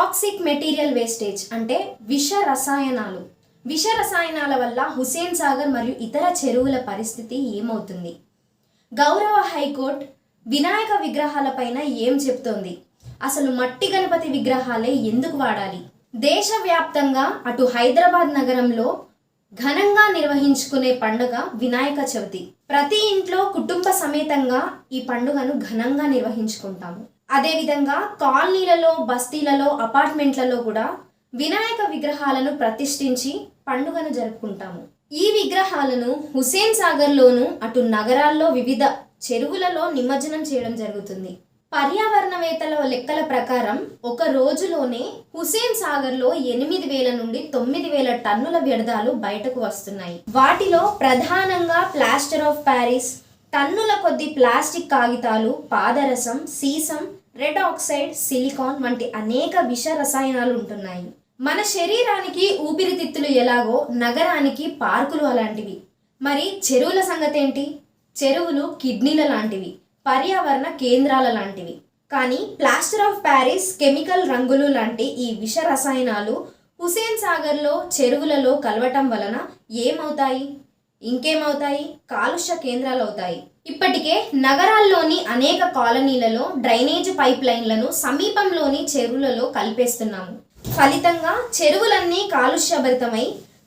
Toxic material wastage అంటే విష రసాయనాలు. విష రసాయనాల వల్ల హుసేన్ సాగర్ మరియు ఇతర చెరువుల పరిస్థితి ఏమవుతుంది? గౌరవ హైకోర్టు వినాయక విగ్రహాలపైన ఏం చెప్తోంది? అసలు మట్టి గణపతి విగ్రహాలే ఎందుకు వాడాలి? దేశవ్యాప్తంగా అటు హైదరాబాద్ నగరంలో ఘనంగా నిర్వహించుకునే పండుగ వినాయక చవితి. ప్రతి ఇంట్లో కుటుంబ సమేతంగా ఈ పండుగను ఘనంగా నిర్వహించుకుంటాము. అదేవిధంగా కాలనీలలో బస్తీలలో అపార్ట్మెంట్లలో కూడా వినాయక విగ్రహాలను ప్రతిష్ఠించి పండుగను జరుపుకుంటాము. ఈ విగ్రహాలను హుసేన్ సాగర్లోను అటు నగరాల్లో వివిధ చెరువులలో నిమజ్జనం చేయడం జరుగుతుంది. పర్యావరణవేత్తల లెక్కల ప్రకారం ఒక రోజులోనే హుసేన్ సాగర్లో ఎనిమిది వేల నుండి తొమ్మిది వేల టన్నుల వ్యర్థాలు బయటకు వస్తున్నాయి. వాటిలో ప్రధానంగా ప్లాస్టర్ ఆఫ్ ప్యారిస్ టన్నుల కొద్ది ప్లాస్టిక్ కాగితాలు పాదరసం సీసం రెడ్ ఆక్సైడ్ సిలికాన్ వంటి అనేక విష రసాయనాలు ఉంటున్నాయి. మన శరీరానికి ఊపిరితిత్తులు ఎలాగో నగరానికి పార్కులు అలాంటివి. మరి చెరువుల సంగతి ఏంటి చెరువులు కిడ్నీల లాంటివి పర్యావరణ కేంద్రాల లాంటివి. కానీ ప్లాస్టర్ ఆఫ్ ప్యారిస్ కెమికల్ రంగులు లాంటి ఈ విష రసాయనాలు హుసేన్ సాగర్లో చెరువులలో కలవటం వలన ఏమవుతాయి? ఇంకేమవుతాయి? కాలుష్య కేంద్రాలు అవుతాయి ఇప్పటికే నగరాల్లోని అనేక కాలనీలలో డ్రైనేజ్ పైప్ లైన్లను సమీపంలోని చెరువులలో కలిపేస్తున్నాము. ఫలితంగా చెరువులన్నీ కాలుష్యభరితమై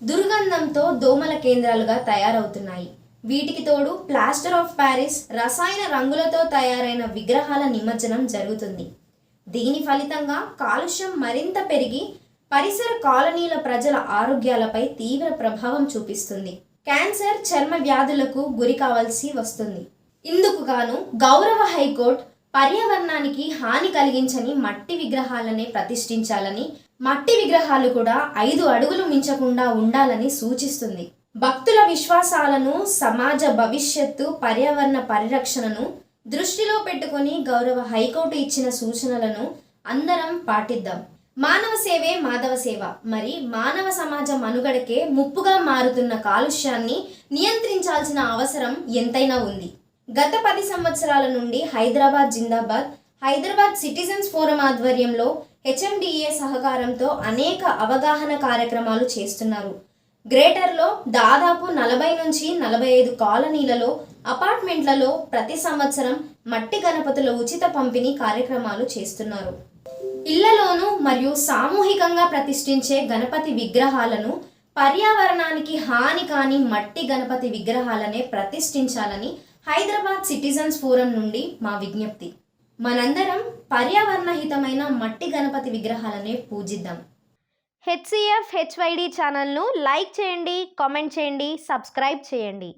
దుర్గంధంతో దోమల కేంద్రాలుగా తయారవుతున్నాయి. వీటికి తోడు ప్లాస్టర్ ఆఫ్ ప్యారిస్ రసాయన రంగులతో తయారైన విగ్రహాల నిమజ్జనం జరుగుతుంది. దీని ఫలితంగా కాలుష్యం మరింత పెరిగి పరిసర కాలనీల ప్రజల ఆరోగ్యాలపై తీవ్ర ప్రభావం చూపిస్తుంది. క్యాన్సర్ చర్మ వ్యాధులకు గురి కావాల్సి వస్తుంది. ఇందుకు గాను గౌరవ హైకోర్టు పర్యావరణానికి హాని కలిగించని మట్టి విగ్రహాలనే ప్రతిష్ఠించాలని మట్టి విగ్రహాలు కూడా ఐదు అడుగులు మించకుండా ఉండాలని సూచిస్తుంది. భక్తుల విశ్వాసాలను సమాజ భవిష్యత్తు పర్యావరణ పరిరక్షణను దృష్టిలో పెట్టుకొని గౌరవ హైకోర్టు ఇచ్చిన సూచనలను అందరం పాటిద్దాం. మానవ సేవే మాధవ సేవ. మరి మానవ సమాజం మనుగడకే ముప్పుగా మారుతున్న కాలుష్యాన్ని నియంత్రించాల్సిన అవసరం ఎంతైనా ఉంది. గత పది సంవత్సరాల నుండి హైదరాబాద్ జిందాబాద్ హైదరాబాద్ సిటిజన్స్ ఫోరం ఆధ్వర్యంలో హెచ్ఎండిఏ సహకారంతో అనేక అవగాహన కార్యక్రమాలు చేస్తున్నారు. గ్రేటర్లో దాదాపు నలభై నుంచి నలభై ఐదు కాలనీలలో అపార్ట్మెంట్లలో ప్రతి సంవత్సరం మట్టి గణపతుల ఉచిత పంపిణీ కార్యక్రమాలు చేస్తున్నారు. ఇళ్ళలోనూ మరియు సామూహికంగా ప్రతిష్ఠించే గణపతి విగ్రహాలను పర్యావరణానికి హాని కాని మట్టి గణపతి విగ్రహాలనే ప్రతిష్ఠించాలని హైదరాబాద్ సిటిజన్స్ ఫోరం నుండి మా విజ్ఞప్తి. మనందరం పర్యావరణహితమైన మట్టి గణపతి విగ్రహాలనే పూజిద్దాం. హెచ్సిఎఫ్ హెచ్వైడి ఛానల్ను లైక్ చేయండి కామెంట్ చేయండి సబ్స్క్రైబ్ చేయండి.